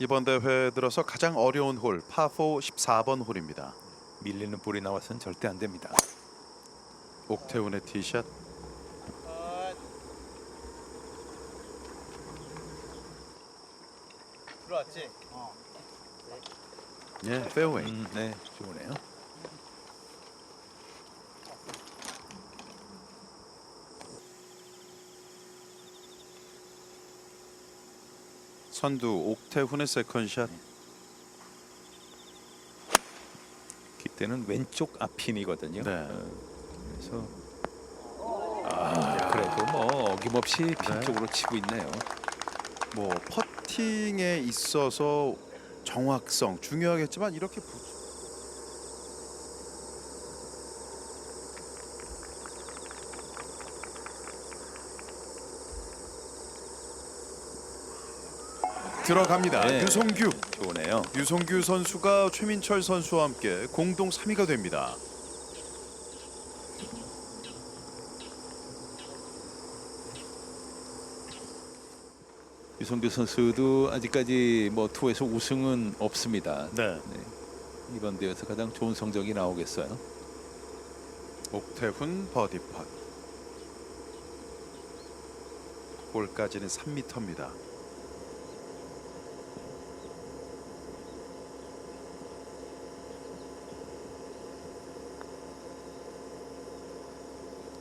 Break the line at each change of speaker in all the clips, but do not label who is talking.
이번 대회 들어서 가장 어려운 홀 파4 14번 홀입니다.
밀리는 볼이 나와서는 절대 안 됩니다.
옥태훈의 티샷
들어왔지?
예, 페어웨이.
음, 네, 좋으네요.
선두 옥태훈의 세컨샷.
기때는 왼쪽 앞핀이거든요.
네.
어, 그래서 아, 그래도 뭐 어김없이 핀
네.
쪽으로 치고 있네요.
뭐 퍼팅에 있어서 정확성 중요하겠지만 이렇게 부... 들어갑니다.
네.
유성규.
좋으네요.
유성규 선수가 최민철 선수와 함께 공동 3위가 됩니다.
유성규 선수도 아직까지 뭐 투에서 우승은 없습니다.
네.
이번 대회에서 가장 좋은 성적이 나오겠어요.
옥태훈 버디 팟. 볼까지는 3m입니다.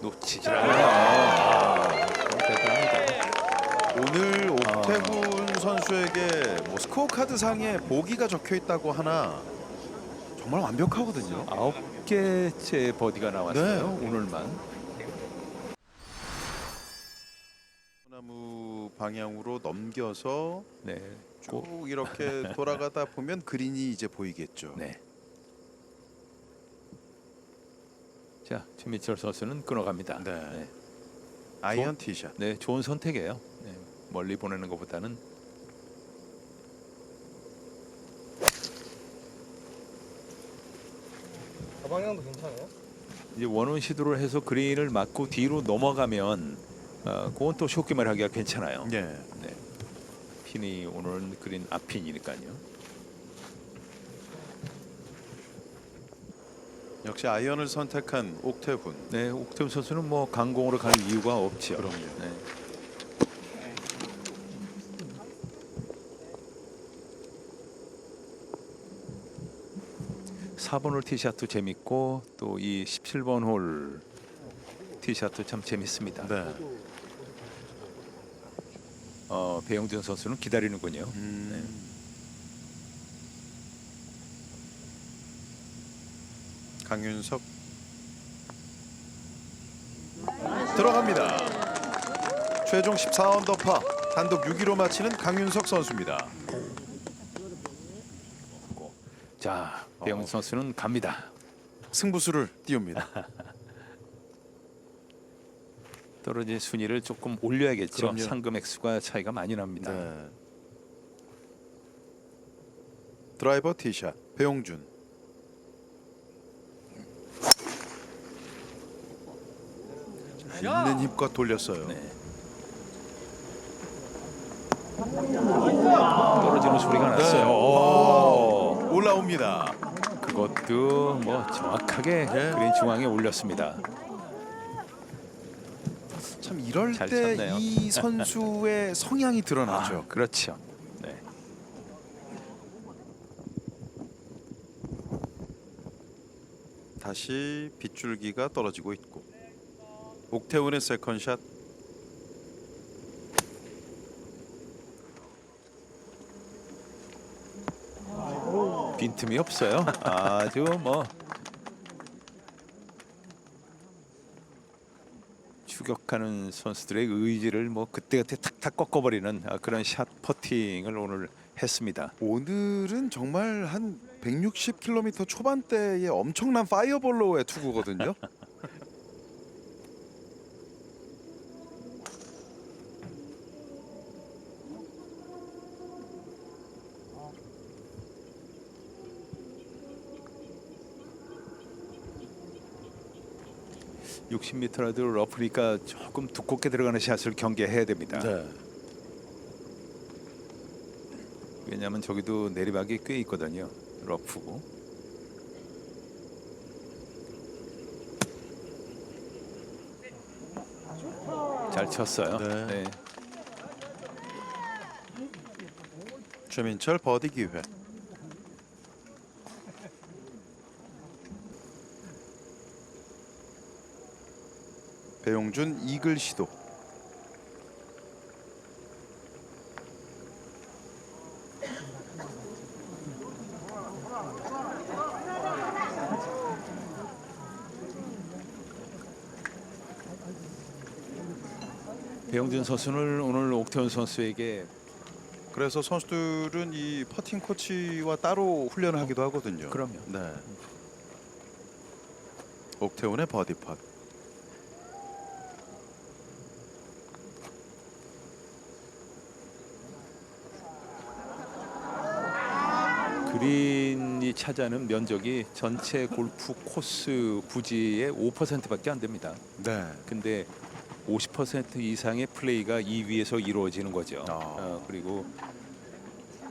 놓치질 않아요. 아.
오늘 옥태훈 선수에게 뭐 스코어 카드 상에 보기가 적혀 있다고 하나 정말 완벽하거든요.
아홉 개째 버디가 나왔어요.
네.
오늘만.
나무 방향으로 넘겨서
네.
쭉 이렇게 돌아가다 보면 그린이 이제 보이겠죠.
네. 자, 최민철 선수는 끊어갑니다.
네. 아이언 티샷.
네, 좋은 선택이에요. 네, 멀리 보내는 것보다는
가방향도 괜찮아요?
이제 원원 시도를 해서 그린을 맞고 뒤로 넘어가면 어, 그건 또 쇼게임을 하기가 괜찮아요.
예.
네. 핀이 오늘은 그린 앞핀이니까요.
역시 아이언을 선택한 옥태훈.
네, 옥태훈 선수는 뭐 강공으로 갈 이유가 없죠.
그럼요.
네. 사번홀 티샷도 재밌고 또 이 17번 홀 티샷도 참 재밌습니다.
네.
어, 배영준 선수는 기다리는군요.
음. 강윤석 들어갑니다. 최종 14언더파 단독 6위로 마치는 강윤석 선수입니다.
자, 배영준
어.
선수는 갑니다.
승부수를 띄웁니다.
떨어진 순위를 조금 올려야겠죠.
그럼요.
상금 액수가 차이가 많이 납니다.
네. 드라이버 티샷 배용준. 있는 힘껏 돌렸어요.
네. 떨어지는 소리가 났어요.
네.
오.
올라옵니다.
그것도 뭐 정확하게
네.
그린 중앙에 올렸습니다.
참 이럴 잘때
쳤네요.
이 선수의 성향이 드러나죠.
아, 그렇죠. 네.
다시 빗줄기가 떨어지고 있고 옥태훈의 세컨샷
빈틈이 없어요. 아주 뭐 추격하는 선수들의 의지를 뭐 그때그때 탁탁 꺾어버리는 아, 그런 샷 퍼팅을 오늘 했습니다.
오늘은 정말 한 160km 초반대의 엄청난 파이어볼로의 투구거든요.
60m라도 러프니까 조금 두껍게 들어가는 샷을 경계해야 됩니다.
네.
왜냐하면 저기도 내리막이 꽤 있거든요. 러프고. 잘 쳤어요.
네.
네.
최민철 버디 기회. 배용준 이글 시도.
배영준 선수는 오늘 옥태훈 선수에게
그래서 선수들은 이 퍼팅 코치와 따로 훈련을 하기도 하거든요.
그럼요.
네. 옥태훈의 버디 팟.
그린이 차지하는 면적이 전체 골프 코스 부지의 5%밖에 안 됩니다.
네.
근데 50% 이상의 플레이가 이 위에서 이루어지는 거죠.
아.
어, 그리고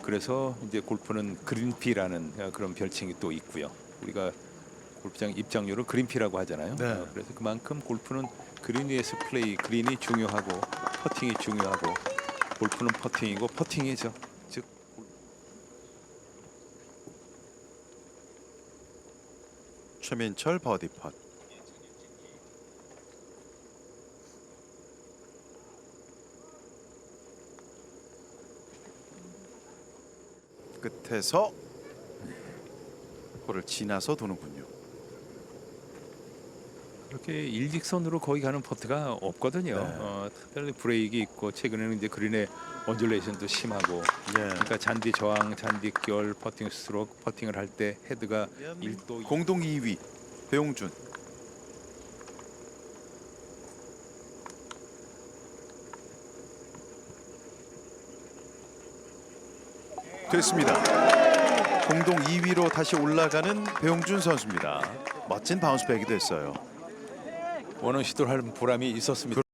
그래서 이제 골프는 그린피라는 어, 그런 별칭이 또 있고요. 우리가 골프장 입장료를 그린피라고 하잖아요.
네.
어, 그래서 그만큼 골프는 그린 위에서 플레이, 그린이 중요하고 퍼팅이 중요하고 골프는 퍼팅이고 퍼팅이죠.
최민철 버디 팟. 끝에서 홀을 지나서 도는군요.
일직선으로 거기 가는 퍼트가 없거든요.
네.
어, 특별히 브레이크 있고 최근에는 이제 그린의 언듈레이션도 심하고
예.
그러니까 잔디 저항, 잔디 결, 퍼팅 스트로크, 퍼팅을 할 때 헤드가 일도
공동 2위 배용준. 됐습니다. 공동 2위로 다시 올라가는 배용준 선수입니다. 멋진 바운스백이 됐어요.
원원 시도를 할 보람이 있었습니다.